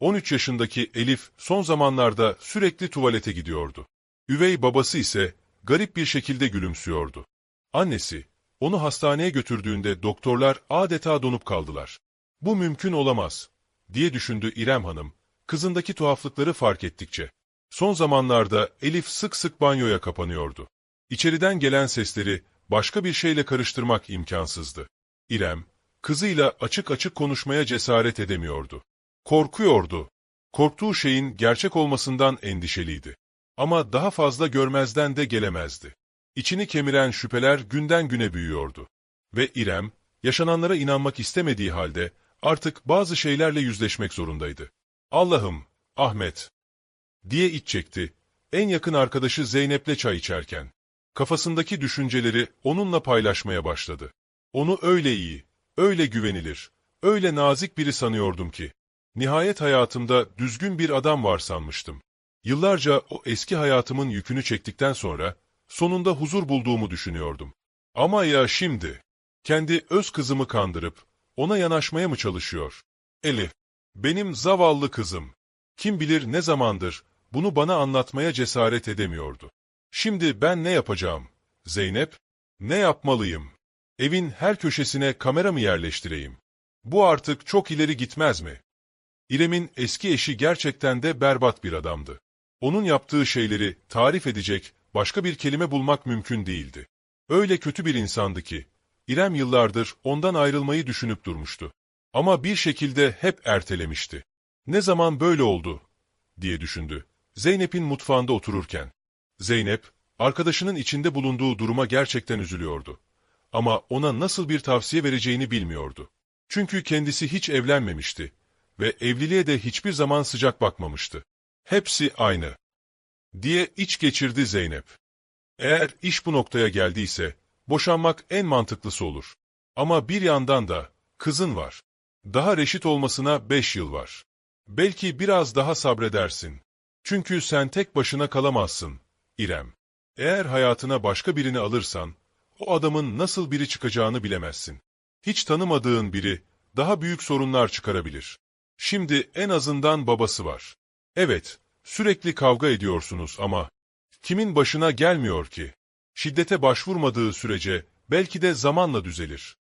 13 yaşındaki Elif son zamanlarda sürekli tuvalete gidiyordu. Üvey babası ise garip bir şekilde gülümsüyordu. Annesi, onu hastaneye götürdüğünde doktorlar adeta donup kaldılar. Bu mümkün olamaz, diye düşündü İrem Hanım, kızındaki tuhaflıkları fark ettikçe. Son zamanlarda Elif sık sık banyoya kapanıyordu. İçeriden gelen sesleri başka bir şeyle karıştırmak imkansızdı. İrem, kızıyla açık açık konuşmaya cesaret edemiyordu. Korkuyordu. Korktuğu şeyin gerçek olmasından endişeliydi. Ama daha fazla görmezden de gelemezdi. İçini kemiren şüpheler günden güne büyüyordu. Ve İrem, yaşananlara inanmak istemediği halde artık bazı şeylerle yüzleşmek zorundaydı. Allah'ım, Ahmet, diye iç çekti, en yakın arkadaşı Zeynep'le çay içerken. Kafasındaki düşünceleri onunla paylaşmaya başladı. Onu öyle iyi, öyle güvenilir, öyle nazik biri sanıyordum ki. Nihayet hayatımda düzgün bir adam var sanmıştım. Yıllarca o eski hayatımın yükünü çektikten sonra sonunda huzur bulduğumu düşünüyordum. Ama ya şimdi, kendi öz kızımı kandırıp ona yanaşmaya mı çalışıyor? Elif, benim zavallı kızım. Kim bilir ne zamandır bunu bana anlatmaya cesaret edemiyordu. Şimdi ben ne yapacağım? Zeynep, ne yapmalıyım? Evin her köşesine kamera mı yerleştireyim? Bu artık çok ileri gitmez mi? İrem'in eski eşi gerçekten de berbat bir adamdı. Onun yaptığı şeyleri tarif edecek başka bir kelime bulmak mümkün değildi. Öyle kötü bir insandı ki, İrem yıllardır ondan ayrılmayı düşünüp durmuştu. Ama bir şekilde hep ertelemişti. Ne zaman böyle oldu, diye düşündü. Zeynep'in mutfağında otururken. Zeynep, arkadaşının içinde bulunduğu duruma gerçekten üzülüyordu. Ama ona nasıl bir tavsiye vereceğini bilmiyordu. Çünkü kendisi hiç evlenmemişti ve evliliğe de hiçbir zaman sıcak bakmamıştı. Hepsi aynı. Diye iç geçirdi Zeynep. Eğer iş bu noktaya geldiyse, boşanmak en mantıklısı olur. Ama bir yandan da, kızın var. Daha reşit olmasına beş yıl var. Belki biraz daha sabredersin. Çünkü sen tek başına kalamazsın, İrem. Eğer hayatına başka birini alırsan, o adamın nasıl biri çıkacağını bilemezsin. Hiç tanımadığın biri, daha büyük sorunlar çıkarabilir. Şimdi en azından babası var. Evet, sürekli kavga ediyorsunuz ama kimin başına gelmiyor ki? Şiddete başvurmadığı sürece belki de zamanla düzelir.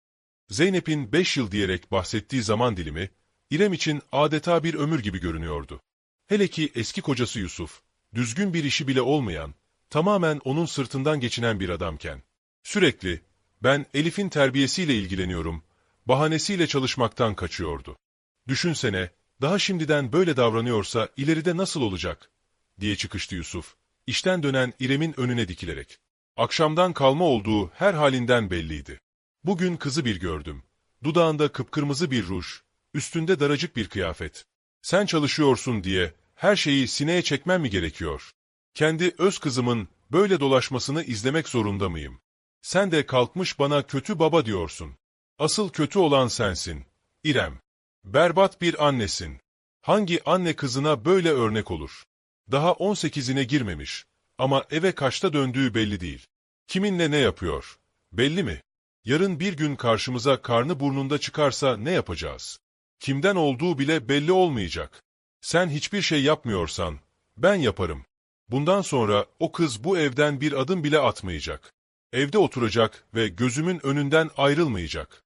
Zeynep'in beş yıl diyerek bahsettiği zaman dilimi, İrem için adeta bir ömür gibi görünüyordu. Hele ki eski kocası Yusuf, düzgün bir işi bile olmayan, tamamen onun sırtından geçinen bir adamken, sürekli, ben Elif'in terbiyesiyle ilgileniyorum, bahanesiyle çalışmaktan kaçıyordu. Düşünsene, daha şimdiden böyle davranıyorsa ileride nasıl olacak? diye çıkıştı Yusuf, işten dönen İrem'in önüne dikilerek. Akşamdan kalma olduğu her halinden belliydi. Bugün kızı bir gördüm. Dudağında kıpkırmızı bir ruj, üstünde daracık bir kıyafet. Sen çalışıyorsun diye her şeyi sineye çekmem mi gerekiyor? Kendi öz kızımın böyle dolaşmasını izlemek zorunda mıyım? Sen de kalkmış bana kötü baba diyorsun. Asıl kötü olan sensin. İrem. Berbat bir annesin. Hangi anne kızına böyle örnek olur? Daha 18'ine girmemiş. Ama eve kaçta döndüğü belli değil. Kiminle ne yapıyor? Belli mi? Yarın bir gün karşımıza karnı burnunda çıkarsa ne yapacağız? Kimden olduğu bile belli olmayacak. Sen hiçbir şey yapmıyorsan, ben yaparım. Bundan sonra o kız bu evden bir adım bile atmayacak. Evde oturacak ve gözümün önünden ayrılmayacak.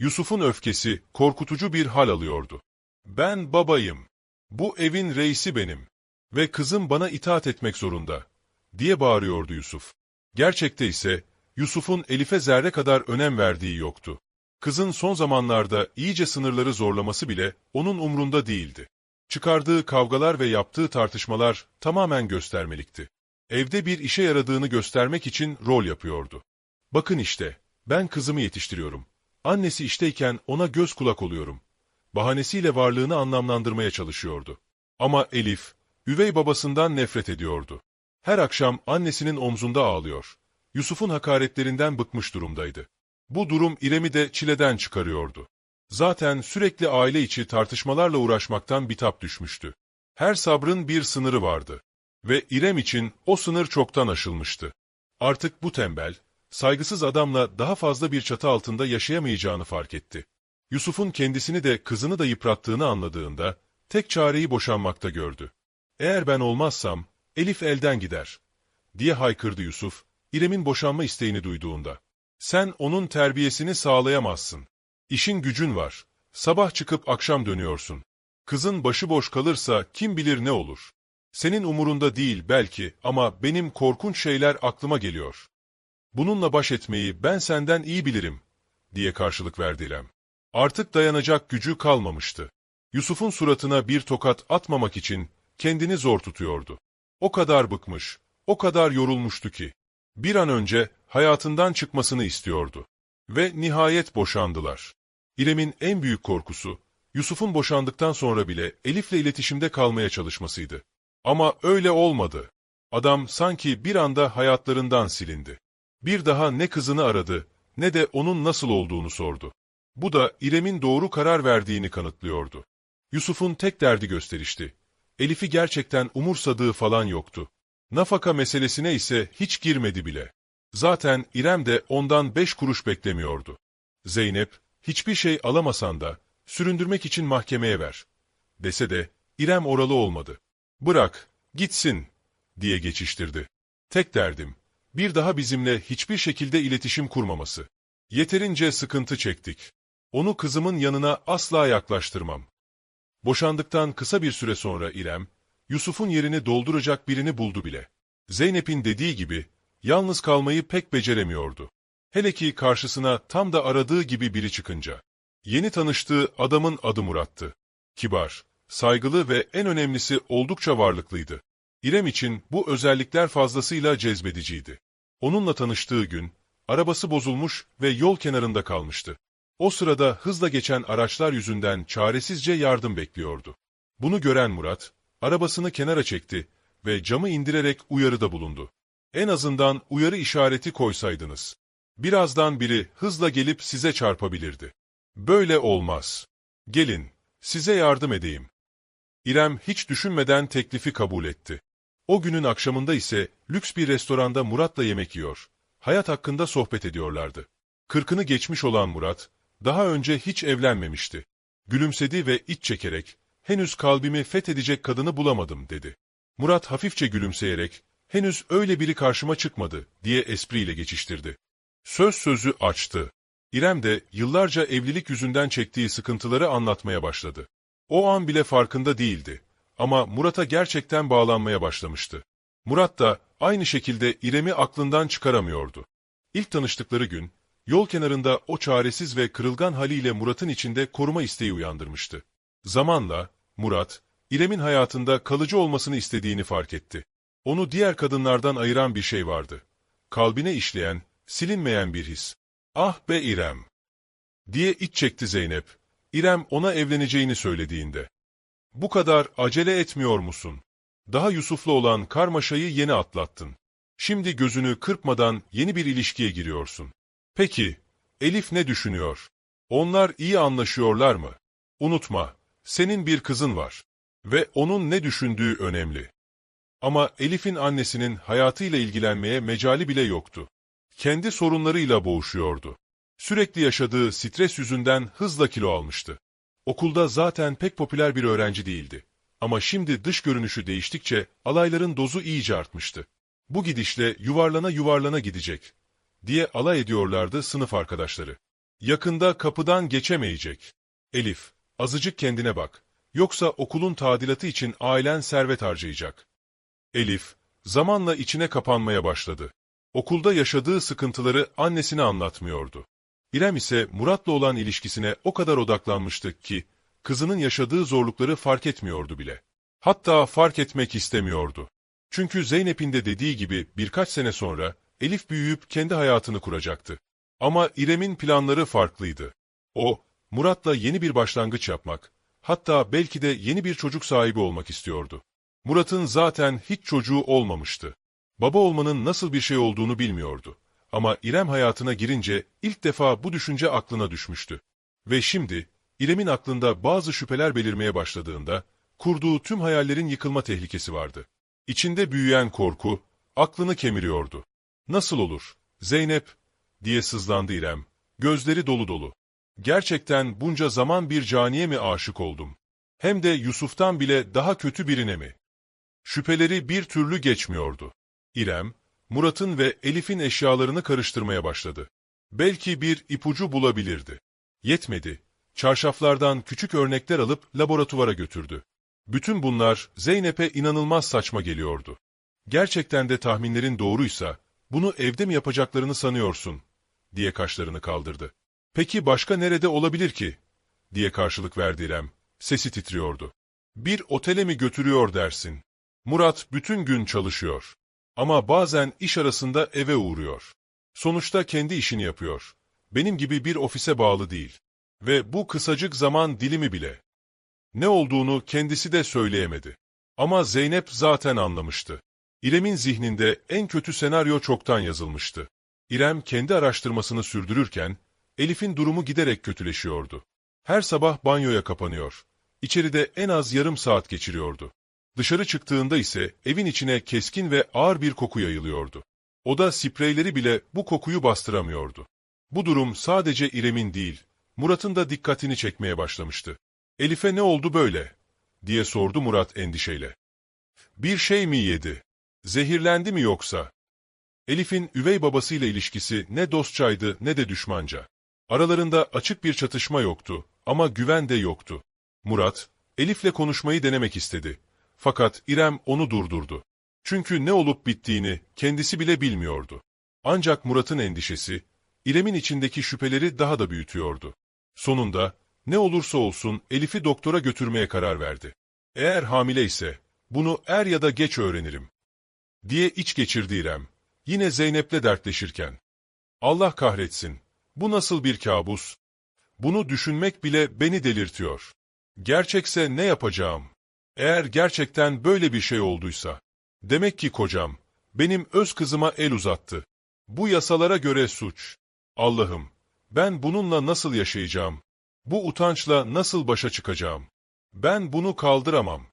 Yusuf'un öfkesi korkutucu bir hal alıyordu. Ben babayım. Bu evin reisi benim. Ve kızım bana itaat etmek zorunda. Diye bağırıyordu Yusuf. Gerçekte ise Yusuf'un Elif'e zerre kadar önem verdiği yoktu. Kızın son zamanlarda iyice sınırları zorlaması bile onun umrunda değildi. Çıkardığı kavgalar ve yaptığı tartışmalar tamamen göstermelikti. Evde bir işe yaradığını göstermek için rol yapıyordu. Bakın işte, ben kızımı yetiştiriyorum. Annesi işteyken ona göz kulak oluyorum. Bahanesiyle varlığını anlamlandırmaya çalışıyordu. Ama Elif, üvey babasından nefret ediyordu. Her akşam annesinin omzunda ağlıyor. Yusuf'un hakaretlerinden bıkmış durumdaydı. Bu durum İrem'i de çileden çıkarıyordu. Zaten sürekli aile içi tartışmalarla uğraşmaktan bitap düşmüştü. Her sabrın bir sınırı vardı. Ve İrem için o sınır çoktan aşılmıştı. Artık bu tembel, saygısız adamla daha fazla bir çatı altında yaşayamayacağını fark etti. Yusuf'un kendisini de kızını da yıprattığını anladığında, tek çareyi boşanmakta gördü. Eğer ben olmazsam, Elif elden gider, diye haykırdı Yusuf, İrem'in boşanma isteğini duyduğunda. Sen onun terbiyesini sağlayamazsın. İşin gücün var. Sabah çıkıp akşam dönüyorsun. Kızın başıboş kalırsa kim bilir ne olur. Senin umurunda değil belki ama benim korkunç şeyler aklıma geliyor. Bununla baş etmeyi ben senden iyi bilirim, diye karşılık verdi İrem. Artık dayanacak gücü kalmamıştı. Yusuf'un suratına bir tokat atmamak için kendini zor tutuyordu. O kadar bıkmış, o kadar yorulmuştu ki. Bir an önce hayatından çıkmasını istiyordu. Ve nihayet boşandılar. İrem'in en büyük korkusu, Yusuf'un boşandıktan sonra bile Elif'le iletişimde kalmaya çalışmasıydı. Ama öyle olmadı. Adam sanki bir anda hayatlarından silindi. Bir daha ne kızını aradı, ne de onun nasıl olduğunu sordu. Bu da İrem'in doğru karar verdiğini kanıtlıyordu. Yusuf'un tek derdi gösterişti. Elif'i gerçekten umursadığı falan yoktu. Nafaka meselesine ise hiç girmedi bile. Zaten İrem de ondan beş kuruş beklemiyordu. Zeynep, hiçbir şey alamasan da, süründürmek için mahkemeye ver. Dese de, İrem oralı olmadı. Bırak, gitsin, diye geçiştirdi. Tek derdim, bir daha bizimle hiçbir şekilde iletişim kurmaması. Yeterince sıkıntı çektik. Onu kızımın yanına asla yaklaştırmam. Boşandıktan kısa bir süre sonra İrem, Yusuf'un yerini dolduracak birini buldu bile. Zeynep'in dediği gibi, yalnız kalmayı pek beceremiyordu. Hele ki karşısına tam da aradığı gibi biri çıkınca. Yeni tanıştığı adamın adı Murat'tı. Kibar, saygılı ve en önemlisi oldukça varlıklıydı. İrem için bu özellikler fazlasıyla cezbediciydi. Onunla tanıştığı gün, arabası bozulmuş ve yol kenarında kalmıştı. O sırada hızla geçen araçlar yüzünden çaresizce yardım bekliyordu. Bunu gören Murat, arabasını kenara çekti ve camı indirerek uyarıda bulundu. En azından uyarı işareti koysaydınız. Birazdan biri hızla gelip size çarpabilirdi. Böyle olmaz. Gelin, size yardım edeyim. İrem hiç düşünmeden teklifi kabul etti. O günün akşamında ise lüks bir restoranda Murat'la yemek yiyor. Hayat hakkında sohbet ediyorlardı. Kırkını geçmiş olan Murat, daha önce hiç evlenmemişti. Gülümsedi ve iç çekerek, henüz kalbimi fethedecek kadını bulamadım dedi. Murat hafifçe gülümseyerek, henüz öyle biri karşıma çıkmadı diye espriyle geçiştirdi. Söz sözü açtı. İrem de yıllarca evlilik yüzünden çektiği sıkıntıları anlatmaya başladı. O an bile farkında değildi. Ama Murat'a gerçekten bağlanmaya başlamıştı. Murat da aynı şekilde İrem'i aklından çıkaramıyordu. İlk tanıştıkları gün, yol kenarında o çaresiz ve kırılgan haliyle Murat'ın içinde koruma isteği uyandırmıştı. Zamanla, Murat, İrem'in hayatında kalıcı olmasını istediğini fark etti. Onu diğer kadınlardan ayıran bir şey vardı. Kalbine işleyen, silinmeyen bir his. Ah be İrem! diye iç çekti Zeynep, İrem ona evleneceğini söylediğinde. Bu kadar acele etmiyor musun? Daha Yusuf'la olan karmaşayı yeni atlattın. Şimdi gözünü kırpmadan yeni bir ilişkiye giriyorsun. Peki, Elif ne düşünüyor? Onlar iyi anlaşıyorlar mı? Unutma, senin bir kızın var. Ve onun ne düşündüğü önemli. Ama Elif'in annesinin hayatıyla ilgilenmeye mecali bile yoktu. Kendi sorunlarıyla boğuşuyordu. Sürekli yaşadığı stres yüzünden hızla kilo almıştı. Okulda zaten pek popüler bir öğrenci değildi. Ama şimdi dış görünüşü değiştikçe alayların dozu iyice artmıştı. Bu gidişle yuvarlana yuvarlana gidecek, diye alay ediyorlardı sınıf arkadaşları. Yakında kapıdan geçemeyecek. Elif, azıcık kendine bak. Yoksa okulun tadilatı için ailen servet harcayacak. Elif, zamanla içine kapanmaya başladı. Okulda yaşadığı sıkıntıları annesine anlatmıyordu. İrem ise Murat'la olan ilişkisine o kadar odaklanmıştı ki, kızının yaşadığı zorlukları fark etmiyordu bile. Hatta fark etmek istemiyordu. Çünkü Zeynep'in de dediği gibi birkaç sene sonra Elif büyüyüp kendi hayatını kuracaktı. Ama İrem'in planları farklıydı. O, Murat'la yeni bir başlangıç yapmak, hatta belki de yeni bir çocuk sahibi olmak istiyordu. Murat'ın zaten hiç çocuğu olmamıştı. Baba olmanın nasıl bir şey olduğunu bilmiyordu. Ama İrem hayatına girince ilk defa bu düşünce aklına düşmüştü. Ve şimdi İrem'in aklında bazı şüpheler belirmeye başladığında kurduğu tüm hayallerin yıkılma tehlikesi vardı. İçinde büyüyen korku aklını kemiriyordu. Nasıl olur? Zeynep, diye sızlandı İrem. Gözleri dolu dolu. Gerçekten bunca zaman bir caniye mi aşık oldum? Hem de Yusuf'tan bile daha kötü birine mi? Şüpheleri bir türlü geçmiyordu. İrem, Murat'ın ve Elif'in eşyalarını karıştırmaya başladı. Belki bir ipucu bulabilirdi. Yetmedi. Çarşaflardan küçük örnekler alıp laboratuvara götürdü. Bütün bunlar Zeynep'e inanılmaz saçma geliyordu. Gerçekten de tahminlerin doğruysa, bunu evde mi yapacaklarını sanıyorsun, diye kaşlarını kaldırdı. Peki başka nerede olabilir ki? diye karşılık verdi İrem. Sesi titriyordu. Bir otele mi götürüyor dersin? Murat bütün gün çalışıyor. Ama bazen iş arasında eve uğruyor. Sonuçta kendi işini yapıyor. Benim gibi bir ofise bağlı değil. Ve bu kısacık zaman dilimi bile. Ne olduğunu kendisi de söyleyemedi. Ama Zeynep zaten anlamıştı. İrem'in zihninde en kötü senaryo çoktan yazılmıştı. İrem kendi araştırmasını sürdürürken, Elif'in durumu giderek kötüleşiyordu. Her sabah banyoya kapanıyor. İçeride en az yarım saat geçiriyordu. Dışarı çıktığında ise evin içine keskin ve ağır bir koku yayılıyordu. Oda spreyleri bile bu kokuyu bastıramıyordu. Bu durum sadece İrem'in değil, Murat'ın da dikkatini çekmeye başlamıştı. Elif'e ne oldu böyle? diye sordu Murat endişeyle. Bir şey mi yedi? Zehirlendi mi yoksa? Elif'in üvey babasıyla ilişkisi ne dostçaydı ne de düşmanca. Aralarında açık bir çatışma yoktu ama güven de yoktu. Murat, Elif'le konuşmayı denemek istedi. Fakat İrem onu durdurdu. Çünkü ne olup bittiğini kendisi bile bilmiyordu. Ancak Murat'ın endişesi, İrem'in içindeki şüpheleri daha da büyütüyordu. Sonunda, ne olursa olsun Elif'i doktora götürmeye karar verdi. Eğer hamile ise, bunu er ya da geç öğrenirim. Diye iç geçirdi İrem. Yine Zeynep'le dertleşirken. Allah kahretsin, bu nasıl bir kabus? Bunu düşünmek bile beni delirtiyor. Gerçekse ne yapacağım? Eğer gerçekten böyle bir şey olduysa, demek ki kocam, benim öz kızıma el uzattı. Bu yasalara göre suç. Allah'ım, ben bununla nasıl yaşayacağım? Bu utançla nasıl başa çıkacağım? Ben bunu kaldıramam.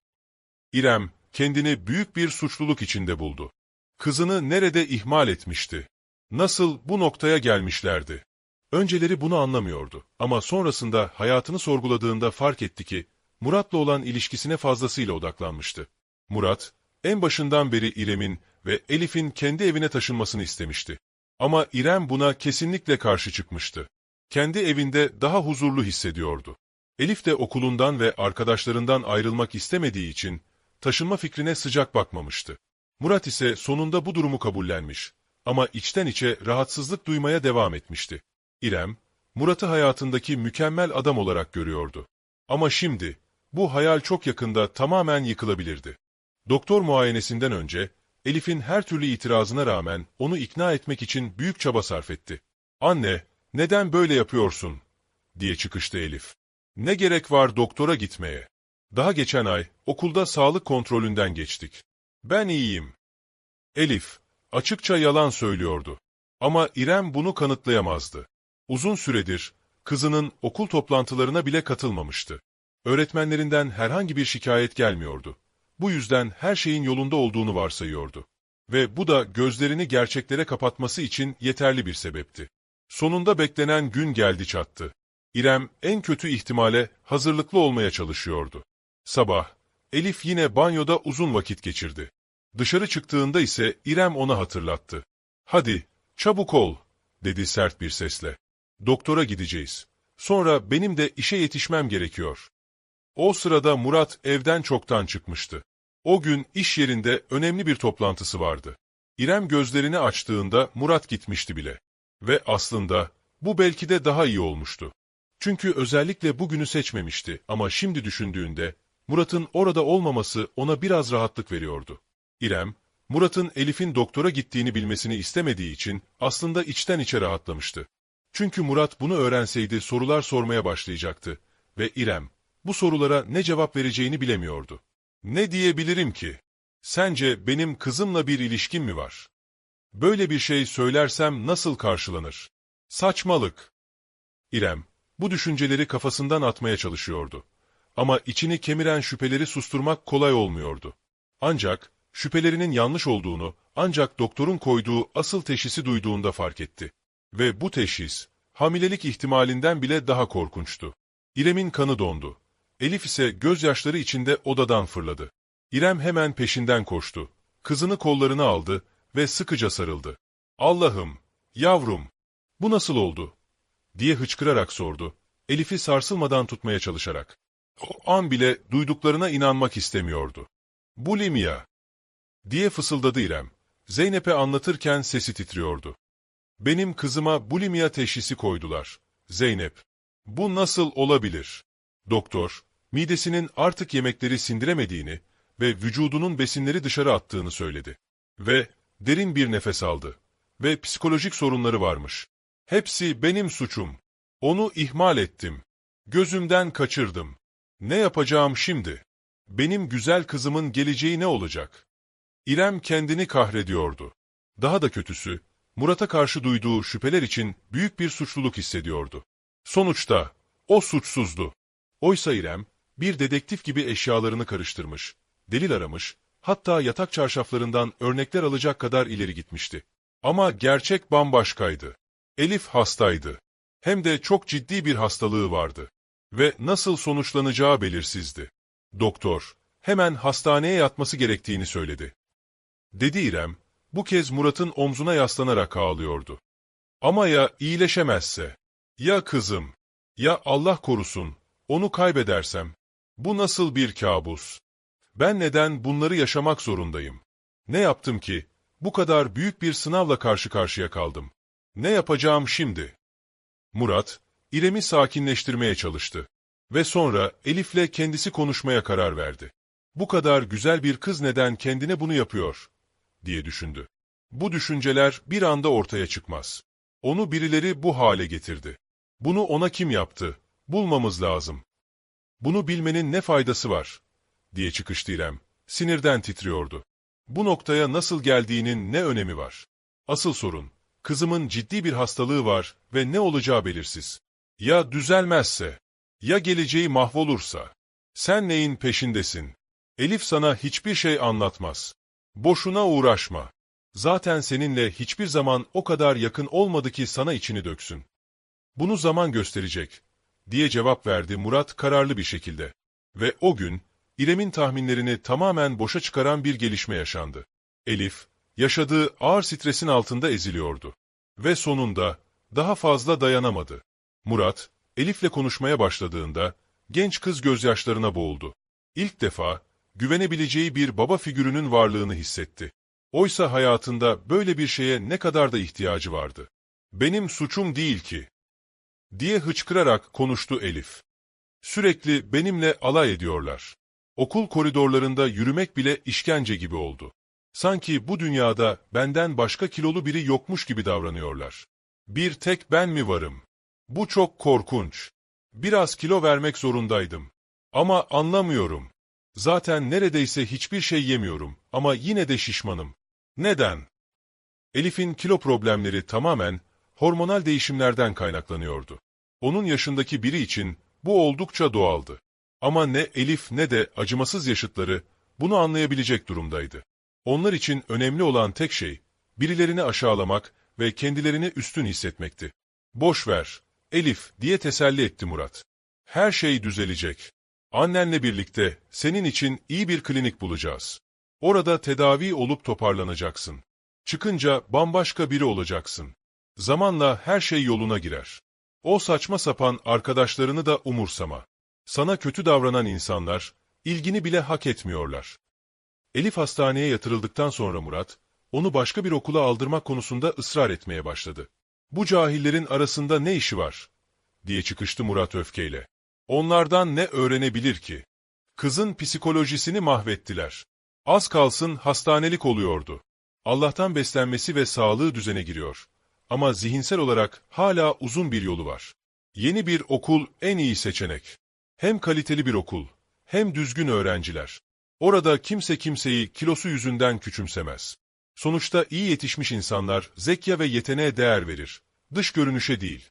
İrem, kendini büyük bir suçluluk içinde buldu. Kızını nerede ihmal etmişti? Nasıl bu noktaya gelmişlerdi? Önceleri bunu anlamıyordu ama sonrasında hayatını sorguladığında fark etti ki Murat'la olan ilişkisine fazlasıyla odaklanmıştı. Murat, en başından beri İrem'in ve Elif'in kendi evine taşınmasını istemişti. Ama İrem buna kesinlikle karşı çıkmıştı. Kendi evinde daha huzurlu hissediyordu. Elif de okulundan ve arkadaşlarından ayrılmak istemediği için taşınma fikrine sıcak bakmamıştı. Murat ise sonunda bu durumu kabullenmiş ama içten içe rahatsızlık duymaya devam etmişti. İrem, Murat'ı hayatındaki mükemmel adam olarak görüyordu. Ama şimdi, bu hayal çok yakında tamamen yıkılabilirdi. Doktor muayenesinden önce, Elif'in her türlü itirazına rağmen onu ikna etmek için büyük çaba sarf etti. ''Anne, neden böyle yapıyorsun?'' diye çıkıştı Elif. ''Ne gerek var doktora gitmeye? Daha geçen ay okulda sağlık kontrolünden geçtik. Ben iyiyim.'' Elif, açıkça yalan söylüyordu. Ama İrem bunu kanıtlayamazdı. Uzun süredir kızının okul toplantılarına bile katılmamıştı. Öğretmenlerinden herhangi bir şikayet gelmiyordu. Bu yüzden her şeyin yolunda olduğunu varsayıyordu. Ve bu da gözlerini gerçeklere kapatması için yeterli bir sebepti. Sonunda beklenen gün geldi çattı. İrem en kötü ihtimale hazırlıklı olmaya çalışıyordu. Sabah, Elif yine banyoda uzun vakit geçirdi. Dışarı çıktığında ise İrem ona hatırlattı. Hadi, çabuk ol, dedi sert bir sesle. Doktora gideceğiz. Sonra benim de işe yetişmem gerekiyor. O sırada Murat evden çoktan çıkmıştı. O gün iş yerinde önemli bir toplantısı vardı. İrem gözlerini açtığında Murat gitmişti bile. Ve aslında bu belki de daha iyi olmuştu. Çünkü özellikle bugünü seçmemişti ama şimdi düşündüğünde Murat'ın orada olmaması ona biraz rahatlık veriyordu. İrem, Murat'ın Elif'in doktora gittiğini bilmesini istemediği için aslında içten içe rahatlamıştı. Çünkü Murat bunu öğrenseydi sorular sormaya başlayacaktı ve İrem bu sorulara ne cevap vereceğini bilemiyordu. Ne diyebilirim ki? Sence benim kızımla bir ilişkim mi var? Böyle bir şey söylersem nasıl karşılanır? Saçmalık. İrem, bu düşünceleri kafasından atmaya çalışıyordu. Ama içini kemiren şüpheleri susturmak kolay olmuyordu. Ancak, şüphelerinin yanlış olduğunu, ancak doktorun koyduğu asıl teşhisi duyduğunda fark etti. Ve bu teşhis, hamilelik ihtimalinden bile daha korkunçtu. İrem'in kanı dondu. Elif ise gözyaşları içinde odadan fırladı. İrem hemen peşinden koştu. Kızını kollarına aldı ve sıkıca sarıldı. Allah'ım, yavrum, bu nasıl oldu? diye hıçkırarak sordu. Elif'i sarsılmadan tutmaya çalışarak. O an bile duyduklarına inanmak istemiyordu. Bulimia, diye fısıldadı İrem. Zeynep'e anlatırken sesi titriyordu. Benim kızıma bulimia teşhisi koydular. Zeynep, bu nasıl olabilir? Doktor, midesinin artık yemekleri sindiremediğini ve vücudunun besinleri dışarı attığını söyledi. Ve derin bir nefes aldı. Ve psikolojik sorunları varmış. Hepsi benim suçum. Onu ihmal ettim. Gözümden kaçırdım. Ne yapacağım şimdi? Benim güzel kızımın geleceği ne olacak? İrem kendini kahrediyordu. Daha da kötüsü, Murat'a karşı duyduğu şüpheler için büyük bir suçluluk hissediyordu. Sonuçta, o suçsuzdu. Oysa İrem, bir dedektif gibi eşyalarını karıştırmış, delil aramış, hatta yatak çarşaflarından örnekler alacak kadar ileri gitmişti. Ama gerçek bambaşkaydı. Elif hastaydı. Hem de çok ciddi bir hastalığı vardı. Ve nasıl sonuçlanacağı belirsizdi. Doktor, hemen hastaneye yatması gerektiğini söyledi. Dedi İrem, bu kez Murat'ın omzuna yaslanarak ağlıyordu. Ama ya iyileşemezse? Ya kızım? Ya Allah korusun, onu kaybedersem? Bu nasıl bir kabus? Ben neden bunları yaşamak zorundayım? Ne yaptım ki? Bu kadar büyük bir sınavla karşı karşıya kaldım. Ne yapacağım şimdi? Murat, İrem'i sakinleştirmeye çalıştı. Ve sonra Elif'le kendisi konuşmaya karar verdi. Bu kadar güzel bir kız neden kendine bunu yapıyor? diye düşündü. Bu düşünceler bir anda ortaya çıkmaz. Onu birileri bu hale getirdi. Bunu ona kim yaptı? Bulmamız lazım. Bunu bilmenin ne faydası var? diye çıkıştı İrem. Sinirden titriyordu. Bu noktaya nasıl geldiğinin ne önemi var? Asıl sorun, kızımın ciddi bir hastalığı var ve ne olacağı belirsiz. Ya düzelmezse? Ya geleceği mahvolursa? Sen neyin peşindesin? Elif sana hiçbir şey anlatmaz. Boşuna uğraşma. Zaten seninle hiçbir zaman o kadar yakın olmadı ki sana içini döksün. Bunu zaman gösterecek, diye cevap verdi Murat kararlı bir şekilde. Ve o gün, İrem'in tahminlerini tamamen boşa çıkaran bir gelişme yaşandı. Elif, yaşadığı ağır stresin altında eziliyordu. Ve sonunda, daha fazla dayanamadı. Murat, Elif'le konuşmaya başladığında, genç kız gözyaşlarına boğuldu. İlk defa, güvenebileceği bir baba figürünün varlığını hissetti. Oysa hayatında böyle bir şeye ne kadar da ihtiyacı vardı. Benim suçum değil ki. Diye hıçkırarak konuştu Elif. Sürekli benimle alay ediyorlar. Okul koridorlarında yürümek bile işkence gibi oldu. Sanki bu dünyada benden başka kilolu biri yokmuş gibi davranıyorlar. Bir tek ben mi varım? Bu çok korkunç. Biraz kilo vermek zorundaydım. Ama anlamıyorum. Zaten neredeyse hiçbir şey yemiyorum ama yine de şişmanım. Neden? Elif'in kilo problemleri tamamen hormonal değişimlerden kaynaklanıyordu. Onun yaşındaki biri için bu oldukça doğaldı. Ama ne Elif ne de acımasız yaşıtları bunu anlayabilecek durumdaydı. Onlar için önemli olan tek şey, birilerini aşağılamak ve kendilerini üstün hissetmekti. Boş ver, Elif diye teselli etti Murat. Her şey düzelecek. Annenle birlikte senin için iyi bir klinik bulacağız. Orada tedavi olup toparlanacaksın. Çıkınca bambaşka biri olacaksın. Zamanla her şey yoluna girer. O saçma sapan arkadaşlarını da umursama. Sana kötü davranan insanlar, ilgini bile hak etmiyorlar. Elif hastaneye yatırıldıktan sonra Murat, onu başka bir okula aldırmak konusunda ısrar etmeye başladı. Bu cahillerin arasında ne işi var? diye çıkıştı Murat öfkeyle. Onlardan ne öğrenebilir ki? Kızın psikolojisini mahvettiler. Az kalsın hastanelik oluyordu. Allah'tan beslenmesi ve sağlığı düzene giriyor. Ama zihinsel olarak hala uzun bir yolu var. Yeni bir okul en iyi seçenek. Hem kaliteli bir okul, hem düzgün öğrenciler. Orada kimse kimseyi kilosu yüzünden küçümsemez. Sonuçta iyi yetişmiş insanlar zekya ve yeteneğe değer verir. Dış görünüşe değil.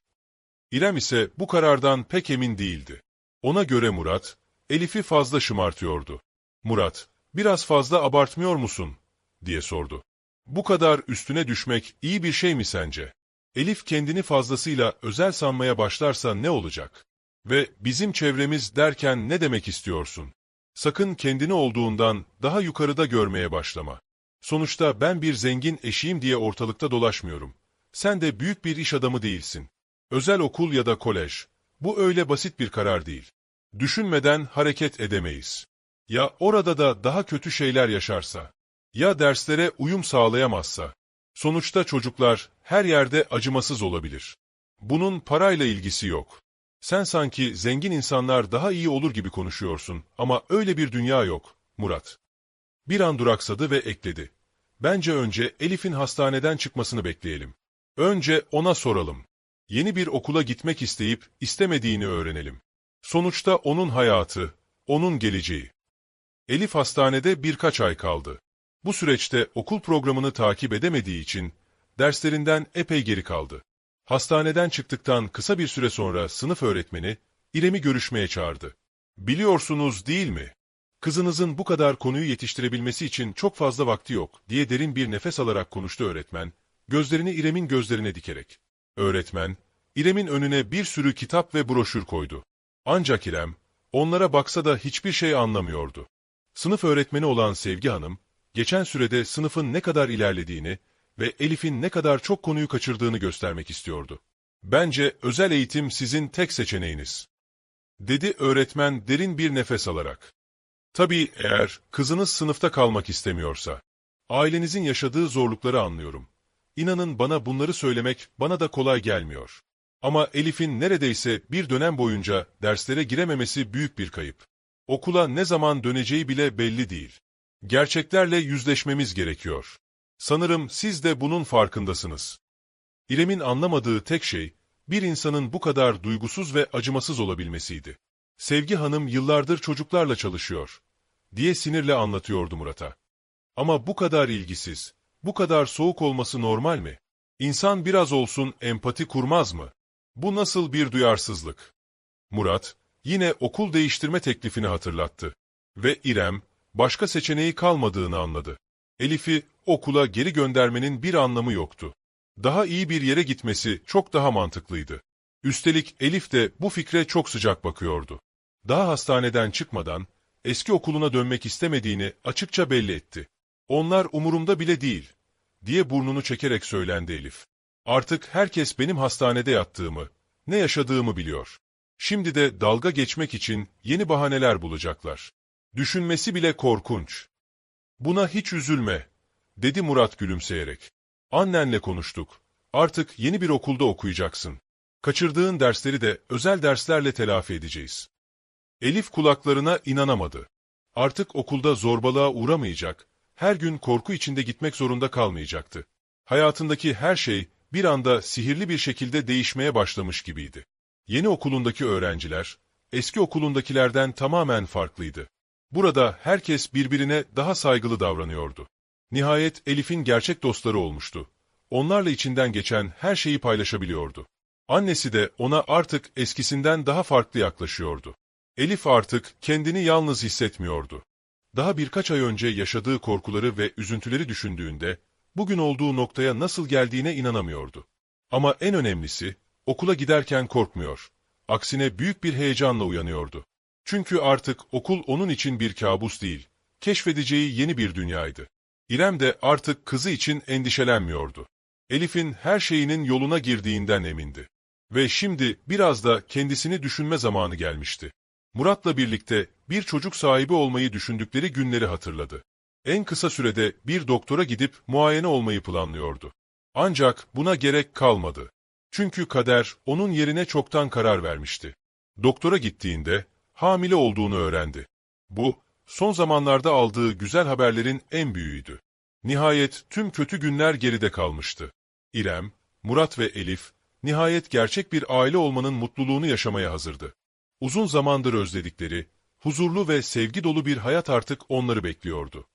İrem ise bu karardan pek emin değildi. Ona göre Murat, Elif'i fazla şımartıyordu. Murat, biraz fazla abartmıyor musun? diye sordu. Bu kadar üstüne düşmek iyi bir şey mi sence? Elif kendini fazlasıyla özel sanmaya başlarsa ne olacak? Ve bizim çevremiz derken ne demek istiyorsun? Sakın kendini olduğundan daha yukarıda görmeye başlama. Sonuçta ben bir zengin eşiyim diye ortalıkta dolaşmıyorum. Sen de büyük bir iş adamı değilsin. Özel okul ya da kolej. Bu öyle basit bir karar değil. Düşünmeden hareket edemeyiz. Ya orada da daha kötü şeyler yaşarsa? Ya derslere uyum sağlayamazsa? Sonuçta çocuklar her yerde acımasız olabilir. Bunun parayla ilgisi yok. Sen sanki zengin insanlar daha iyi olur gibi konuşuyorsun ama öyle bir dünya yok, Murat. Bir an duraksadı ve ekledi. Bence önce Elif'in hastaneden çıkmasını bekleyelim. Önce ona soralım. Yeni bir okula gitmek isteyip istemediğini öğrenelim. Sonuçta onun hayatı, onun geleceği. Elif hastanede birkaç ay kaldı. Bu süreçte okul programını takip edemediği için derslerinden epey geri kaldı. Hastaneden çıktıktan kısa bir süre sonra sınıf öğretmeni İrem'i görüşmeye çağırdı. Biliyorsunuz değil mi? Kızınızın bu kadar konuyu yetiştirebilmesi için çok fazla vakti yok diye derin bir nefes alarak konuştu öğretmen, gözlerini İrem'in gözlerine dikerek. Öğretmen, İrem'in önüne bir sürü kitap ve broşür koydu. Ancak İrem, onlara baksa da hiçbir şey anlamıyordu. Sınıf öğretmeni olan Sevgi Hanım, geçen sürede sınıfın ne kadar ilerlediğini ve Elif'in ne kadar çok konuyu kaçırdığını göstermek istiyordu. Bence özel eğitim sizin tek seçeneğiniz. Dedi öğretmen derin bir nefes alarak. Tabii eğer kızınız sınıfta kalmak istemiyorsa. Ailenizin yaşadığı zorlukları anlıyorum. İnanın bana bunları söylemek bana da kolay gelmiyor. Ama Elif'in neredeyse bir dönem boyunca derslere girememesi büyük bir kayıp. Okula ne zaman döneceği bile belli değil. Gerçeklerle yüzleşmemiz gerekiyor. Sanırım siz de bunun farkındasınız. İrem'in anlamadığı tek şey, bir insanın bu kadar duygusuz ve acımasız olabilmesiydi. Sevgi Hanım yıllardır çocuklarla çalışıyor, diye sinirle anlatıyordu Murat'a. Ama bu kadar ilgisiz, bu kadar soğuk olması normal mi? İnsan biraz olsun empati kurmaz mı? Bu nasıl bir duyarsızlık? Murat, yine okul değiştirme teklifini hatırlattı. Ve İrem, başka seçeneği kalmadığını anladı. Elif'i okula geri göndermenin bir anlamı yoktu. Daha iyi bir yere gitmesi çok daha mantıklıydı. Üstelik Elif de bu fikre çok sıcak bakıyordu. Daha hastaneden çıkmadan eski okuluna dönmek istemediğini açıkça belli etti. Onlar umurumda bile değil, diye burnunu çekerek söylendi Elif. Artık herkes benim hastanede yattığımı, ne yaşadığımı biliyor. Şimdi de dalga geçmek için yeni bahaneler bulacaklar. Düşünmesi bile korkunç. Buna hiç üzülme, dedi Murat gülümseyerek. Annenle konuştuk. Artık yeni bir okulda okuyacaksın. Kaçırdığın dersleri de özel derslerle telafi edeceğiz. Elif kulaklarına inanamadı. Artık okulda zorbalığa uğramayacak, her gün korku içinde gitmek zorunda kalmayacaktı. Hayatındaki her şey bir anda sihirli bir şekilde değişmeye başlamış gibiydi. Yeni okulundaki öğrenciler, eski okulundakilerden tamamen farklıydı. Burada herkes birbirine daha saygılı davranıyordu. Nihayet Elif'in gerçek dostları olmuştu. Onlarla içinden geçen her şeyi paylaşabiliyordu. Annesi de ona artık eskisinden daha farklı yaklaşıyordu. Elif artık kendini yalnız hissetmiyordu. Daha birkaç ay önce yaşadığı korkuları ve üzüntüleri düşündüğünde, bugün olduğu noktaya nasıl geldiğine inanamıyordu. Ama en önemlisi, okula giderken korkmuyor. Aksine büyük bir heyecanla uyanıyordu. Çünkü artık okul onun için bir kabus değil, keşfedeceği yeni bir dünyaydı. İrem de artık kızı için endişelenmiyordu. Elif'in her şeyinin yoluna girdiğinden emindi. Ve şimdi biraz da kendisini düşünme zamanı gelmişti. Murat'la birlikte bir çocuk sahibi olmayı düşündükleri günleri hatırladı. En kısa sürede bir doktora gidip muayene olmayı planlıyordu. Ancak buna gerek kalmadı. Çünkü kader onun yerine çoktan karar vermişti. Doktora gittiğinde hamile olduğunu öğrendi. Bu, son zamanlarda aldığı güzel haberlerin en büyüğüydü. Nihayet tüm kötü günler geride kalmıştı. İrem, Murat ve Elif, nihayet gerçek bir aile olmanın mutluluğunu yaşamaya hazırdı. Uzun zamandır özledikleri, huzurlu ve sevgi dolu bir hayat artık onları bekliyordu.